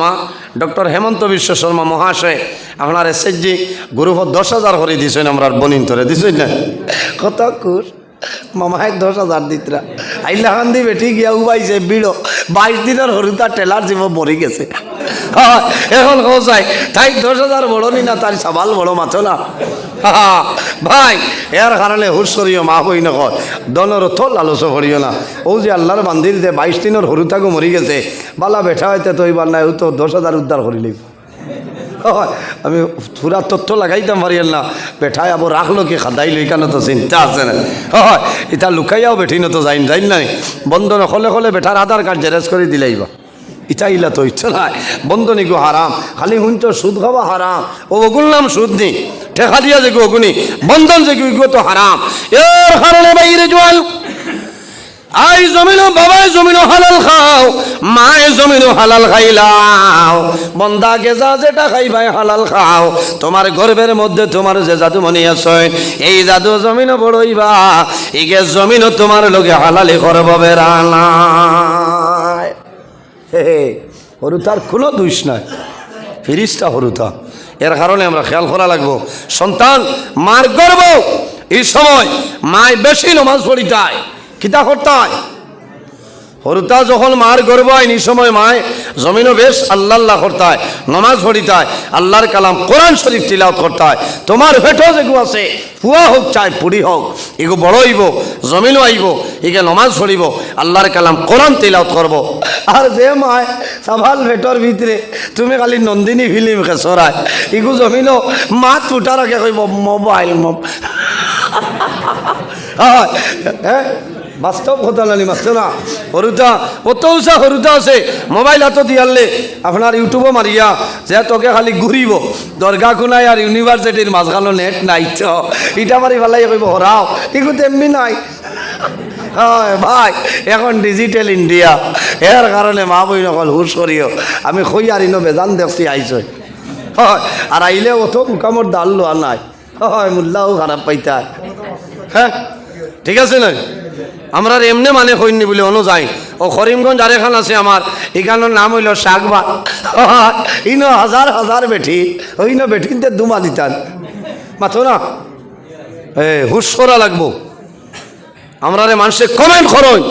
মামা ডক্টর হেমন্ত বিশ্ব শর্মা মহাশয় আপনার এসএসজি গ্রুপ দশ হাজার করে দিছেন আমরা বনিন ধরে দিছেন না কত কুর মামায় দশ হাজার দিতরা আইলাখান দি বেটি গিয়া উবাইছে বিড়ো বাইশ দিনের হরুতা টেলার জীব মরি গেছে। এখন কৌসাই তাই দশ হাজার বড় নি না তার সাবাল বড় মাথো না ভাই এর কারণে হুশ করিও মা বই নকর দনের থল আলোচ করিও না। ও যে আল্লাহর বান্দির যে বাইশ দিনের হরুতাকে মরি গেছে বালা বেঠা হইতে তো এইবার নাই ও তো দশ হাজার উদ্ধার করিলি হয়, আমি পুরা তথ্য লাগাইতাম পারিয়াল না বেঠাই আবার রাখল কি খাদাই লই কেন তো চিন্তা আছে না। হয় এটা লুকাইয়াও বেঠি না তো যাইন যাইন নাই। বন্ধ নকলে কলে বেঠার আধার কার্ড জেরেজ করে দিলাইবা ইটা ইলা তো ইচ্ছা নাই। বন্ধ নিগো হারাম, খালি হুঁচ সুদ খাওয়া হারাম। ও ওগুল নাম সুদ নি, ঠেকা দিয়া যে ওগুনি বন্ধন যে গো তো হারাম। এর কারণে বাইরে জোয়াল, আই জমিনো বাবাই জমিনো হালাল খাও, মায়ে জমিনো হালাল খাইলাও। বন্দা গেজা যেটা খাই খাইবাই হালাল খাও। তোমার গর্বের মধ্যে তোমার যে জাদু মনি আছে, এই জাদু জমিনো বড়ইবা ইগে জমিনো তোমার লগে হালালি করব বেড়ানায় হরুতার কোনো দোষ নাই। ফিরিসটা হরুতা। এর কারণে আমরা খেয়াল করা লাগবো, সন্তান মার গর্ব এই সময় মায় বেশি নমাজ পড়িটায় কিতা করতায়? হরুতা যখন মার গর্ব এই সময় মায়, জমিনও বেশ আল্লাহ করতায়, নমাজ পড়িতায়, আল্লাহর কালাম কোরআন শরীফ তিলাওত করতায়। তোমার ভেটো যেগু আছে, ফুয়া হোক চাই, পুরি হোক, এগু বড় হইব, জমিনও আইব, এগে নমাজ পড়িব, আল্লাহর কালাম কোরআন তিলাওত করব। আর যে মায়, সাভাল ভেটর ভিতরে, তুমি খালি নন্দিনী ফিল্ম খেসরায় এগু জমিনও মাত ফুটার আগে কইব, মোবাইল মব হ্যাঁ? বাস্তব কথা নানি মাস্টার না। হরুতা কত উষা হরুতা আছে? মোবাইল হাতত দিয়ালে আপনার ইউটিউবও মারিয়া যে তোকে খালি ঘুরিব দরগা খুনাই আর ইউনিভার্সিটির মাঝখানো নেট নাই তো। ইটা মারি ভালাই কইব হরাও এগুলো তেমনি নাই। হয়, ভাই, এখন ডিজিটাল ইন্ডিয়া এর কারণে মা বই নকল হুশ করিও আমি খই আর ইনো বেজান দেখছি আইস হয় আর আইলে অত মুকামর ডাল লোয়া নাই। হয় মূল্যাও খারাপ পাইতা। হ্যাঁ ঠিক আছে না আমরা এমনি মানে হইনি বলে অনু যাই ও করিমগঞ্জ আর এখান আছে আমার। এখানের নাম হইল শাকবা ইনো হাজার হাজার বেঠি ওইনো বেঠিনতে দুমা দিতান। মাথো না। এ, হুশ লাগবো। আমরা রে মানুষে কমেন্ট করুন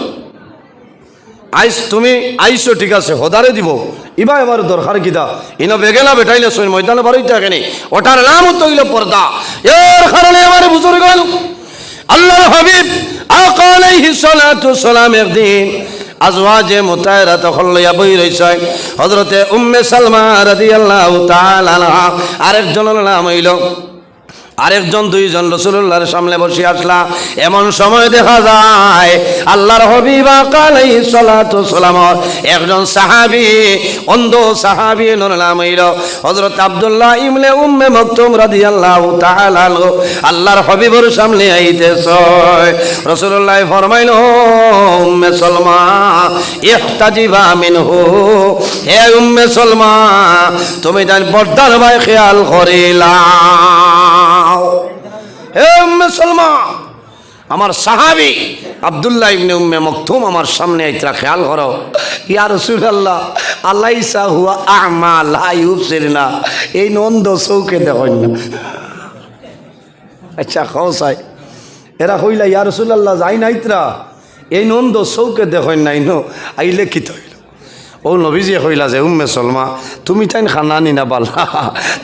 আইস, তুমি আইসো, ঠিক আছে, হদারে দিব। ইবা আমার দরকার কিতা ইনো বেগেলা বেটাইলে সই ময়দানে বাড়িতে এখানে। ওটার নাম তৈল পর্দা। এর কারণে আমার বুজুর্গ আল্লাহর হাবিব আকা আলাইহিস সালাতু সালাম একদিন আজওয়াজে মুতায়রা তখন লইয়া বই রইছে। হযরতে উম্মে সালমা রাদিয়াল্লাহু তাআলা আরেকজনের নাম হইল আরেকজন, দুইজন রসুল্লাহর সামনে বসে আসলা। এমন সময় দেখা যায়, আল্লাহর হবিবা কালাই সালাতু সালামর একজন সাহাবি, অন্ধ সাহাবি নাম হইল। হযরত আব্দুল্লাহ ইমলে উম্মে মকতুম রাদিয়াল্লাহু তাআলা আল্লাহর হবিবর সামনে আইতেছ। রসুল্লাহ ফরমাইল উম্মে সলমা, ইহতাজিবা মিনহু। হে উম্মে সলমা, তুমি তার পর্দার ভাই খেয়াল করিলা। হে উম্মে সলমা আমার সাহাবি আবদুল্লাহ ইবনে উম্মে মকতুম আমার সামনে আইতরা খেয়াল করো। ইয়া রাসূলুল্লাহ, আলাইসা হুয়া আমা, লা ইউবসিরনা। এই নন্দ চৌকে দেখেন না। আচ্ছা খসাই এরা কইলা, ইয়া রাসূলুল্লাহ, যাই নাইতরা। এই নন্দ চৌকে দেখেন নাই, নো, আইলে কি তৈল ও নবীজি কইলা যে, উম্মে সলমা, তুমি তাই খানা নি পাল্লা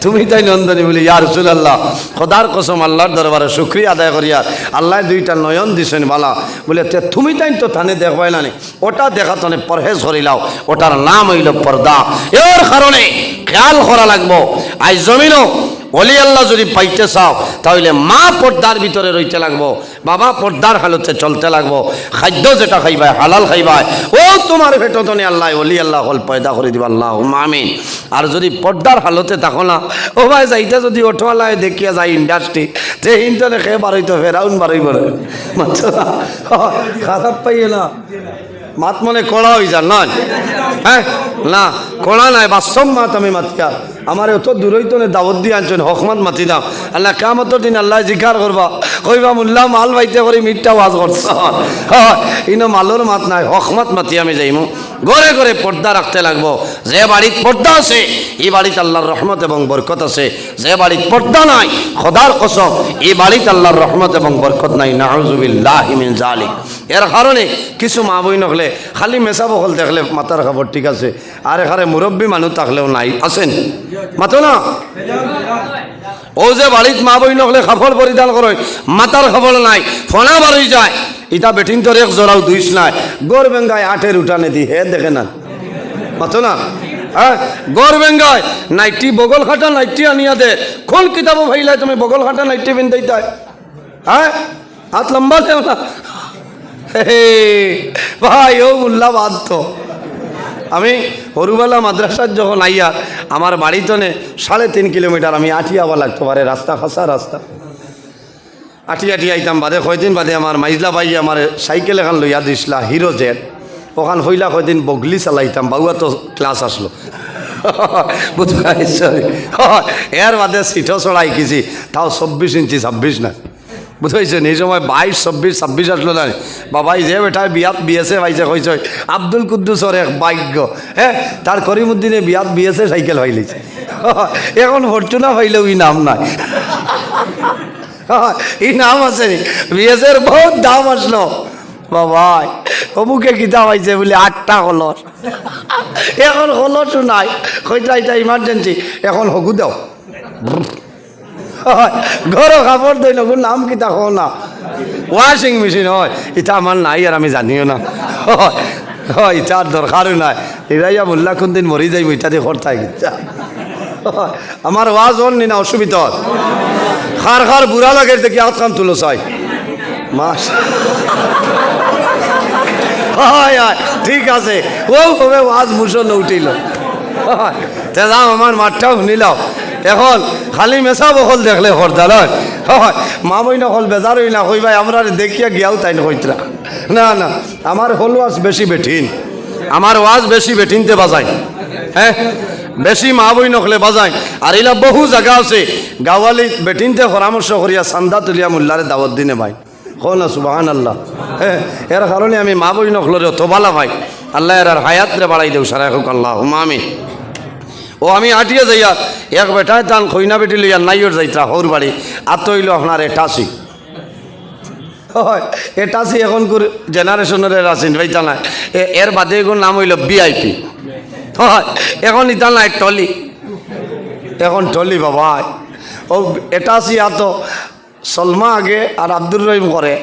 তুমি তাই নন্দনী বলি ইয়ার আল্লাহ খোদার কসম আল্লাহর দরবারে শুক্রিয়া আদায় করিয়া আল্লাহ দুইটা নয়ন দিছেন বালা। বলে, তে তুমি তাই তো থানে দেখবাই না ওটা দেখা তনে পরহেজ করিলাও ওটার নাম হইল পর্দা। এর কারণে খেয়াল করা লাগবো আজ জমিনও অলি আল্লাহ যদি পাইতে চাও, তাহলে মা পর্দার ভিতরে রইতে লাগবো। বাবা, পর্দার হালতে চলতে লাগবো। খাদ্য যেটা খাইবাই, হালাল খাইবাই। ও তোমার ভেটতনে আল্লাহ অলি আল্লাহ, হল পয়দা করে দিব আল্লাহ আমিন। আর যদি পর্দার হালতে থাকো না। ও ভাই, যাইতে যদি অটোয়ালায় দেখিয়া যায় ইন্ডাস্ট্রি তে ইন্টারনে খেয়ে বারইতো ফেরাউন বারই বলে খারাপ পাইয়ে না। মাত মনে কড়া হয়ে যান, নয়। হ্যাঁ না, কড়া নাই, বাস্তব মাত আমি মাতিয়া। আমার অত দূরই তো দাবত দিয়ে আনছেন, হকমত মাতি দাম আল্লাহ কামতর দিন আল্লাহ জিকার করবা। কইবা মুল্লা মাল বাইতে করে মিটটা ওয়াজ করছ। ইনো মালোর মাত নাই হকমত মাতি আমি যাইমু। ঘরে ঘরে পর্দা রাখতে লাগবো। যে বাড়িত পর্দা আছে এই বাড়িতে আল্লাহর রহমত এবং বরকত আছে। যে বাড়িত পর্দা নাই, খোদার কসম এই বাড়িতে আল্লাহর রহমত এবং বরকত নাই। নাহজুবিল্লাহ জালিক এর কারণে কিছু মা বই নকলে খালি মেসা বকল দেখলে মাথার খবর ঠিক আছে। আর এখানে মুরব্বী মানুষ থাকলেও নাই। আছেন? মাতো না? ও যে বাড়িত মা বই নকলে কাপড় পরিধান করে মাতার খবর নাই, ফোনা বাড়ি যায়। ইটা বেটিং তোর এক জোড়াও দুইস নাই। গোর বেঙ্গায় আটের উঠানে দি হে দেখে না। মাতো না? গড় বেঙ্গায় নাইটি বগল খাটা নাইটি আনিয়া দে। কোন কিতাবও ভাইলাই তুমি বগল খাটা নাইটি পিন্ধাইতাই হ্যাঁ হাত লম্বা দেও না? ভাই ও বাদ তো আমি হরুবেলা মাদ্রাসার যখন আইয়া আমার বাড়িতনে সাড়ে তিন কিলোমিটার আমি আঠি আবার লাগতে পারে, রাস্তা খাসা রাস্তা। আঠি আঠি আইতাম, বাদে কয়দিন বাদে আমার মাইজলা ভাই আমার সাইকেল এখন লইয়া দিছিলা, হিরো জেড ওখান হইলা কয়দিন বগলি চালাইতাম, বাউয়া তো ক্লাস আসলো। বুঝতে এর বাদে সিটও চড়াই কিছু, তাও চব্বিশ ইঞ্চি, ছাব্বিশ না। বুঝাইছেন এই সময় বাইশ, চব্বিশ, ছাব্বিশ আসলো না বাবাই যে বেটায় বিয়াত বিয়েছে পাইছে কইছে আব্দুল কুদ্দুসর এক ভাগ্য হ্যাঁ তার করিমুদ্দিনে বিয়াত বিয়েছে সাইকেল পাইলিছে এখন ফরচুনা পাইলেও ই নাম নাই। এই নাম আছে বিএসের বহুত দাম আসলো। বাবাই অমুকে কিতা পাইছে বলে আটটা কলস এখন কলসও নাই। কইটা এটা ইমার্জেন্সি এখন হগু দাও। ঘর কাপড় দই নগুন নাম কিতা কও না। ওয়াশিং মেশিন হয়। এটা আমার নাই আর আমি জানিও না। হয়, ইটার দরকারও নাই। এরাইয়া মোল্লা কোন দিন মরি যাইব ইটা দিয়ে খরতাই গিতা আমার ওয়াজ হল নি অসুবিধা খার খার বুড়া লাগে দেখি হাত খান তুলো চাই। মাস হয় হয়। ঠিক আছে। ও হবে ওয়াজ মুসন উঠিল হয়, তে যাও আমার মাঠটাও শুনিলাও এখন খালি মেশা বহল দেখলে হরদা হয়। মা বই না হল বেজার হই না, কই ভাই, আমরা দেখিয়া গিয়াও তাই হইতরা না না, আমার হল ওয়াজ বেশি বেঠিন। আমার ওয়াজ বেশি বেঠিনতে বাজাই হ্যাঁ বেশি মা বই নখলে বাজাই আর এলা বহু জায়গা আছে, গাওয়ালি বেটিনতে পরামর্শ করিয়া চান্দা তুলিয়া মোল্লারে দাওয়াত দিনে ভাই। কো না সুবাহান আল্লাহ হ্যাঁ এর কারণে আমি মা বই নখলরে তোবালা ভাই। আল্লাহ এর হায়াতরে বাড়াই দেও সারা হোক আল্লাহ আমি ও আমি আটিয়ে যাইয়া, এক বেটায় তান খৈনা বেটি লইয়া নাইয়র যাইতা হৌর বাড়ি। আর তো হইল আপনার এটাসি হয় এটাসি এখন জেনারেশনের আছেন ভাইতা না এর বাদে এগুলোর নাম হইল বিআইপি হয়, এখন ইতা নাই, টলি। এখন টলি বাবা ও এটাসি এত সলমা আগে আর আব্দুর রহিম করে।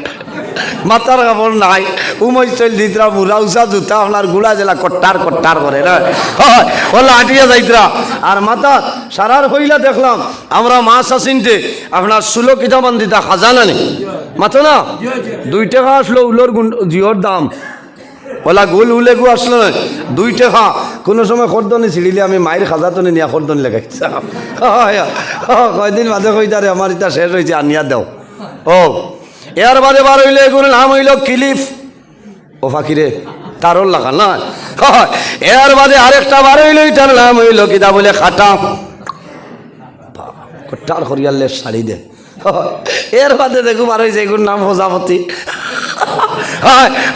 মাথার কাপড় নাই। উমই চল দিতরা মুরা উষা জুতা আপনার গুড়া জেলা কট্টার কট্টার করে না? আটিয়া যাইতরা আর মাথা সারার হইলা দেখলাম। আমরা মাছ আসিনতে আপনার ষোলো কিতাবান দিতা খাজানা নেই মাথো না? দুই টাকা আসলো উলোর জিওর দাম। ওলা গোল উলে গু আসলো না দুই টাকা। কোনো সময় খরদনি ছিড়িলে আমি মায়ের খাজাতনি নিয়ে খরদনি লেগাইছিলাম কয়দিন বাদে কইতারে আমার ইটা শেষ হয়েছে আনিয়া দেও। ও এর বাদে বার হইলে এগুলো নাম হইল কিলিফ। ও ফাঁকিরে তারও লাগা না এর বাদে আরেকটা বার হইল, এটার নাম হইল কিতা বলে খাটা। তার হরিয়ালের শাড়ি দে। এর বাদে দেখো বার হয়েছে এগুলোর নাম প্রজাপতি।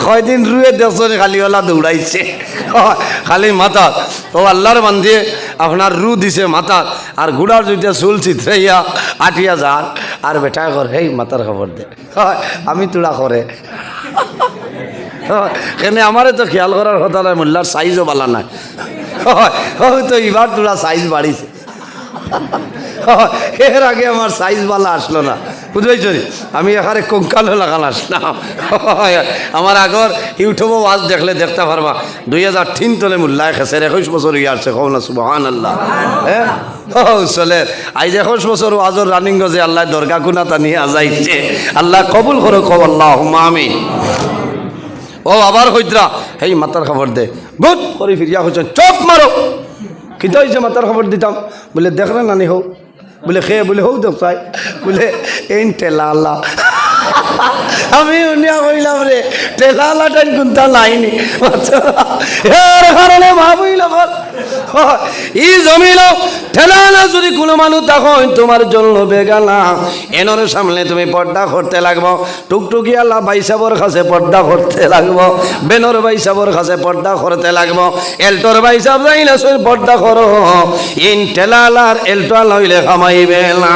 কয়দিন রুয়ে দেখছেন খালি ওলা দৌড়াইছে। খালি মাথা ও আল্লাহর বান্ধিয়ে আপনার রু দিছে মাথা আর গুড়ার জুইতে চুল চিত্রাইয়া আটিয়া যান আর বেটা কর হেই মাথার খবর দে। আমি তোলা করে কেনে আমারে তো খেয়াল করার কথা নয় মোল্লার সাইজও বালা নাই। হয়তো এবার তোরা সাইজ বাড়িছে এর আগে আমার সাইজ বালা আসলো না। বুঝতে আমি এখানে কঙ্কালও লাগান আসলাম আমার আগর ইউটিউবও আজ দেখলে দেখতে পারবা। দুই হাজার তিন তলে মূল্যায় খেসের একুশ বছর ইয়ে আসছে কৌ না আল্লাহ হ্যাঁ? চলে। আইজ একুশ বছর ওয়াজর রানিং গজে আল্লাহ দরগা গুনাতা নিয়ে আজাইছে। আল্লাহ কবুল করো কব আল্লাহ আমি ও, আবার হইতরা হেই, মাতার খবর দে। গুড করে ফিরিয়া হইছেন চপ মারো। কিতা হয়েছে মাতার খবর দিতাম। বলে, দেখলে নানি হোক বলে খে বলে হোক দেখ চাই বলে এই টেলা আল্লাহ আমি উনিয়া কইলাম রে টেলা লাটাই কুন্তা লাইনি। এর কারণে ভাবই লগল ই জমিল, ঠেলা না যদি কোনো মানুষ তখন তোমার জন্য বেগানা এনর সামনে তুমি পর্দা করতে লাগবো। টুকটুকি আল্লাহ বাইসাবর কাছে পর্দা করতে লাগবো। বেনর বাইসাবর কাছে পর্দা করতে লাগবো। এলটোর বাইসাব যাই না, সই পর্দা করো। ইন ঠেলালার এলটো আল্লাহ হইলে খামাইবে না।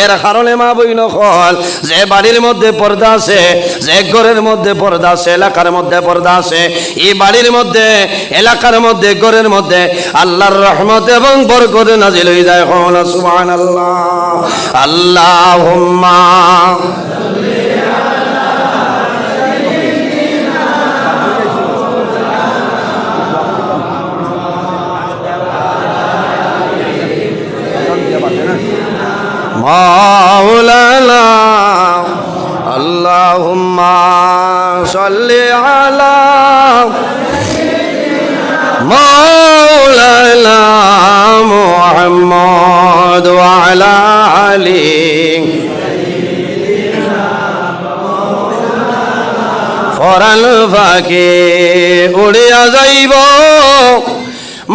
এর কারণে মা বই নকল যে বাড়ির মধ্যে পর্দা আছে, যে ঘরের মধ্যে পর্দা আছে, এলাকার মধ্যে পর্দা আছে, এই বাড়ির মধ্যে, এলাকার মধ্যে, ঘরের মধ্যে আল্লাহর রহমত এবং বরকত নাজিল হয়ে যায়। সুবহানাল্লাহ। আল্লাহ খরান ফাঁকে উড়িয়া যাইব।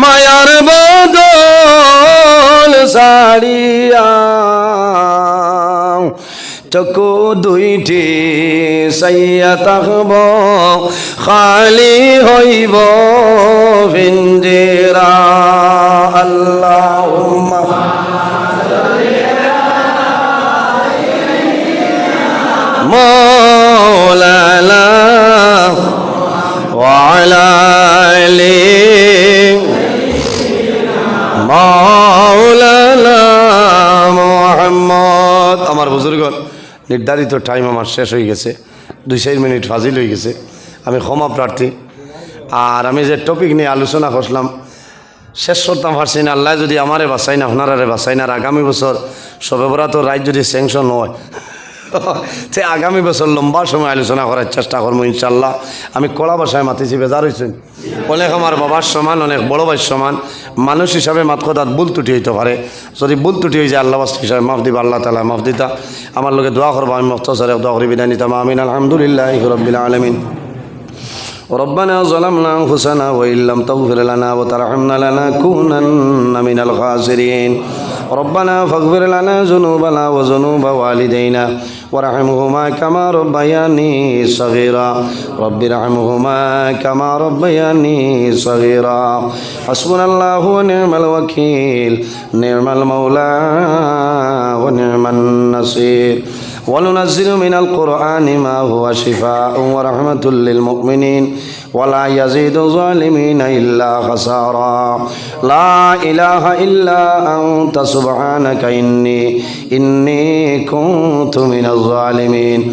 মায়ার বদল সারিয়া। চকু দুইটি সাইয়া তাহব খালি হইব ভিন্দিরা। আল্লাহ মৌলানা وعلى آله مولانا মোহাম্মদ আমার বুজুর্গ নির্ধারিত টাইম আমার শেষ হয়ে গেছে দুই চার মিনিট ফাজিল হয়ে গেছে আমি ক্ষমা প্রার্থী আর আমি যে টপিক নিয়ে আলোচনা করলাম শেষ করতাম পারছি না আল্লাহ যদি আমারে বাঁচাই না আপনারারে বাঁচাই না আর আগামী বছর সবে তো রাইট যদি স্যাংশন হয় তে আগামী বছর লম্বা সময় আলোচনা করার চেষ্টা করবো ইনশাল্লাহ আমি কড়া বাসায় মাতিছি বেজার হয়েছেন অনেক আমার বাবার সমান অনেক বড় ভাইয়ের সমান মানুষ হিসাবে মাত কথার ভুল ত্রুটি হইতে পারে যদি ভুল ত্রুটি হয়ে যায় আল্লাহ বাস্ত হিসাবে মাফ দিবা আল্লাহ তালা মাফ দিতা আমার লোকে দোয়া করবো আমি মক্তসরে দোয়া করি বিদায় নিতাম আমিন আলহামদুলিল্লাহ রবিল আলমিন ربنا ظلمنا أنفسنا وإن لم تغفر لنا وترحمنا لنكونن من الخاسرين ربنا فاغفر لنا ذنوبنا وذنوب والدينا وارحمهما كما ربياني صغيرا رب ارحمهما كما ربياني صغيرا حسبنا الله ونعم الوكيل نعم المولى ونعم النصير وننزل من القرآن ما هو شفاء ورحمة للمؤمنين ولا يزيد الظالمين إلا خسارا لا إله إلا أنت سبحانك إني إني كنت من الظالمين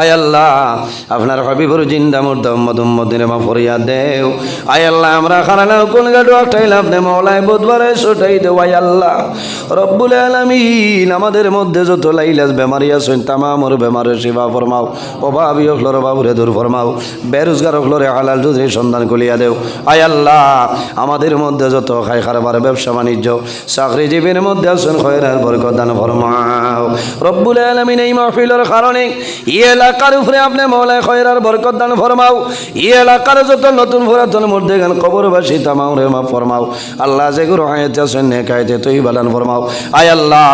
আয় আল্লাহ, আপনার হবিবুর জিন্দা মুর্দম মধুম মদিনে মা ফরিয়া দেও। আয় আল্লাহ, আমরা খারানা কোন গাড়ু একটাইল আপনি মৌলায় বুধবারে সোটাই দেও, আয় আল্লাহ। রব্বুল আলমিন, আমাদের মধ্যে যত লাইলাস বেমারি আছেন, তামামর বেমারে সেবা ফরমাও, অভাবী অখলর বাবুরে দূর ফরমাও, বেরোজগার অখলরে হালাল জুদরি সন্ধান কলিয়া দেও। আয় আল্লাহ, আমাদের মধ্যে যত খাই খারবার ব্যবসা বাণিজ্য, চাকরিজীবীর মধ্যে আছেন, খয়রার বরকত দান ফরমাও। রব্বুল আলমিন, এই মাহফিলের কারণে ই এলাকার উপরে আপনি মৌলায় খয়রার বরকত দান ফরমাও। ই এলাকার যত নতুন পুরাতন মধ্যে গান কবরবাসী তামাও রে মা ফরমাও। আল্লাহ যে গুরু হায়াতে আছেন, নেকায়তে তুই বালান ফরমাও। আয় আল্লাহ,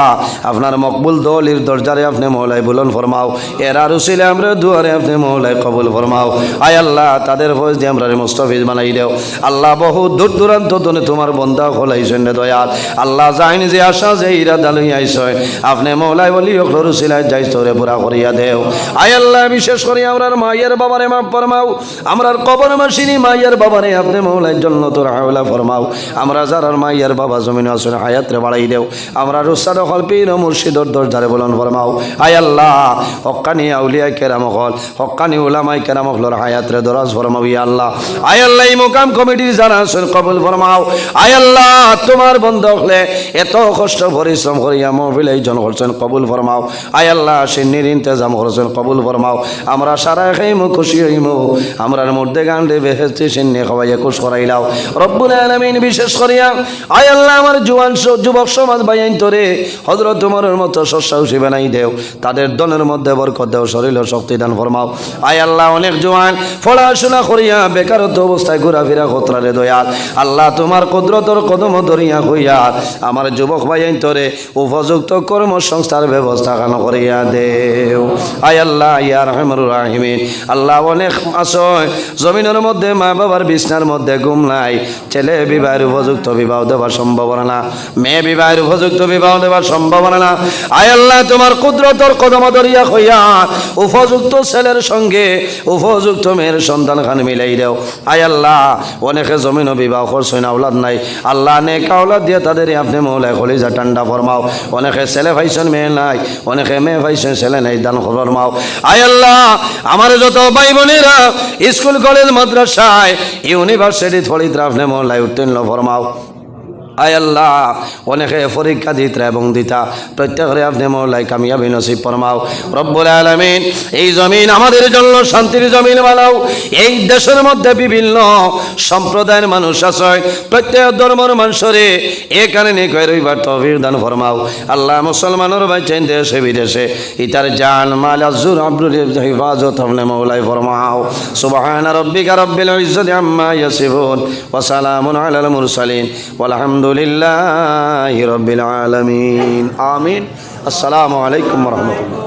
আপনার মকবুল দলির দরজারে আপনি মৌলায় বুলন ফরমাও। এর আর উসিলে আমরা দুয়ারে আপনি মৌলায় কবুল ফরমাও। আয় আল্লাহ, তাদের ফৌজ দিয়ে আমরা মুস্তফিজ বানাই দেও। আল্লাহ বহু দূর দূরান্ত তনে তোমার বন্ধা খোলাইছেন রে দয়াল। আল্লাহ যাইনি যে আশা, যে ইরাদা লই আইসয় আপনি মৌলায় বলি অখলর উসিলায় যাইছ রে পুরা করিয়া দেও। আয় আল্লাহ বিশেষ করে আমরার মায়ের বাবারে মাফ ফরমাও, আমরার কবর মাসিনী মায়ের বাবারে আপনি মৌলার জন্য তোর হাওলা ফরমাও। আমরা যারার মায়ের বাবা জমিন আসলে হায়াতরে বাড়াই দেও। আমরা রুসাদ হল, পীর মুর্শিদর দরজারে বলন ফরমাও। আয় আল্লাহ হক্কানি আউলিয়া কেরাম হল হক্কানি উলামাই কেরাম হলর হায়াতরে দরাজ ফরমাও, ইয়া আল্লাহ। আয় আল্লাহ, এই মোকাম কমিটির যারা আছেন, কবুল ফরমাও। আয় আল্লাহ, তোমার বন্ধ হলে এত কষ্ট, পরিশ্রম করিয়া মহফিল এই জন করছেন, কবুল ফরমাও। আয় আল্লাহ সিন্নির ইন্তজাম করছেন, কবুল ফরমাও আমরা সারা খাইমু, খুশি হইমু। আমরার মধ্যে গান্ডে বেহেস্তি সিন্নি সবাই একুশ করাইলাও। রব্বুল আলমিন বিশেষ করিয়া, আয় আল্লাহ আমার জুয়ান যুবক সমাজ বাইন তোরে হজরত তোমার মতো শস্য উসি বানাই দেও। তাদের দলের মধ্যে বরকত দেও, শরীর শক্তি দান ফরমাও। আয় আল্লাহ অনেক জোয়ান, পড়াশোনা করিয়া, বেকারত্ব অবস্থায় ঘোরাফেরা খতরারে দয়াল। আল্লাহ তোমার কুদরতর কদম ধরিয়া হইয়া, আমার যুবক ভাইয়াই তোরে উপযুক্ত কর্মসংস্থার ব্যবস্থা খান করিয়া দেও। আয় আল্লাহ আল্লাহ অনেক আসয় জমিনের মধ্যে মা বাবার বিছনার মধ্যে ঘুম নাই। ছেলে বিবাহের উপযুক্ত বিবাহ দেওয়ার সম্ভাবনা না। মেয়ে বিবাহের উপযুক্ত বিবাহ দেওয়ার সম্ভাবনা না। আয় আল্লাহ, তোমার কুদরতর হইয়া উপযুক্ত ছেলের সঙ্গে উপযুক্ত মেয়ের সন্তান খান মিলাই দেও। আয় আল্লাহ, অনেকে জমিন বিবাহ করছে না আওলাদ নাই। আল্লাহ নে কাউলাদ দিয়ে তাদের আপনি মৌলায় খলিজা ঠান্ডা ফরমাও। অনেকে ছেলে ভাইছেন, মেয়ে নাই। অনেকে মেয়ে ভাইছেন, ছেলে নাই, দান ফরমাও। আয় আল্লাহ, আমার যত ভাই বোনেরা স্কুল, কলেজ, মাদ্রাসায়, ইউনিভার্সিটি ফলিত আপনি মহল্লায় উত্তীর্ণ, ফরমাও। আয় আল্লাহ, অনেকে পরীক্ষা দিতা এবং দিতা। প্রত্যেকের আপনি মৌলাই কামিয়াবি নসিব ফরমাও। রব্বুল আলমিন, এই জমিন আমাদের জন্য শান্তির জমিন বানাও। এই দেশের মধ্যে বিভিন্ন সম্প্রদায়ের মানুষ আছে, প্রত্যেক ধর্মের মানুষরে এখানে নিকয় রইবার তফির দান ফরমাও। আল্লাহ মুসলমানের বাইছেন দেশে, বিদেশে, ইতার জান, মাল, আজুর আব্দুল হিফাজত আপনি মৌলাই ফরমাও। সুবহান রব্বিকা রব্বিল ইজ্জতি আম্মা ইয়াসিফুন, ওয়া সালামুন আলাল মুরসালিন। ওয়ালহামদুলিল্লাহি রব্বিল আলামিন আমিন। আসসালামু আলাইকুম রাহমাতুল্লাহ।